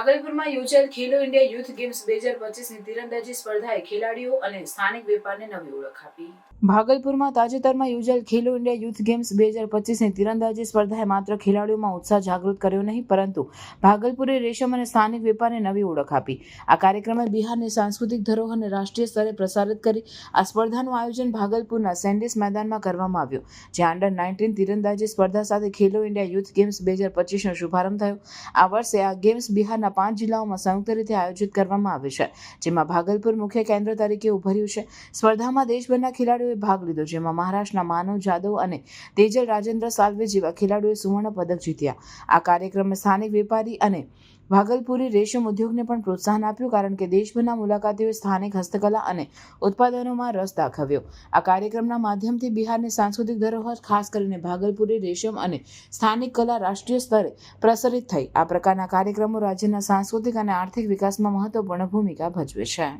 ભાગલપુરમાં યોજાયેલ ખેલો India youth games બે હજાર પચીસની તીરંદાજી સ્પર્ધાએ ખેલાડીઓ અને સ્થાનિક વેપારને નવી ઓળખ આપી. ભાગલપુરમાં તાજેતરમાં યોજાયેલ ખેલો ઇન્ડિયા યુથ ગેમ્સ બે હજાર પચીસની તીરંદાજી સ્પર્ધાએ માત્ર ખેલાડીઓમાં ઉત્સાહ જાગૃત કર્યો નહીં, પરંતુ ભાગલપુરે રેશમ અને સ્થાનિક વેપારને નવી ઓળખ આપી. આ કાર્યક્રમે બિહારની સાંસ્કૃતિક ધરોહરને રાષ્ટ્રીય સ્તરે પ્રસારિત કરી આ સ્પર્ધાનું આયોજન ભાગલપુરના સેન્ડિસ મેદાનમાં કરવામાં આવ્યું, જ્યાં અંડર નાઇન્ટીન તીરંદાજી સ્પર્ધા સાથે ખેલો ઇન્ડિયા યુથ ગેમ્સ બે હજાર પચીસનો શુભારંભ થયો. આ વર્ષે આ ગેમ્સ બિહારના પાંચ જિલ્લાઓમાં સંયુક્ત રીતે આયોજિત કરવામાં આવે છે, જેમાં ભાગલપુર મુખ્ય કેન્દ્ર તરીકે ઉભર્યું છે. સ્પર્ધામાં દેશભરના ખેલાડીઓએ ભાગ લીધો, જેમાં મહારાષ્ટ્રના માનવ જાદવ અને તેજલ રાજેન્દ્ર સાલ્વે જેવા ખેલાડીઓએ સુવર્ણ પદક જીત્યા. આ કાર્યક્રમે સ્થાનિક વેપારી અને ભાગલપુરી રેશમ ઉદ્યોગને પણ પ્રોત્સાહન આપ્યું, કારણ કે દેશભરના મુલાકાતીઓએ સ્થાનિક હસ્તકલા અને ઉત્પાદનોમાં રસ દાખવ્યો. આ કાર્યક્રમના માધ્યમથી બિહારની સાંસ્કૃતિક ધરોહર, ખાસ કરીને ભાગલપુરી રેશમ અને સ્થાનિક કલા રાષ્ટ્રીય સ્તરે પ્રસરિત થઈ. આ પ્રકારના કાર્યક્રમો રાજ્યના સાંસ્કૃતિક અને આર્થિક વિકાસમાં મહત્વપૂર્ણ ભૂમિકા ભજવે છે.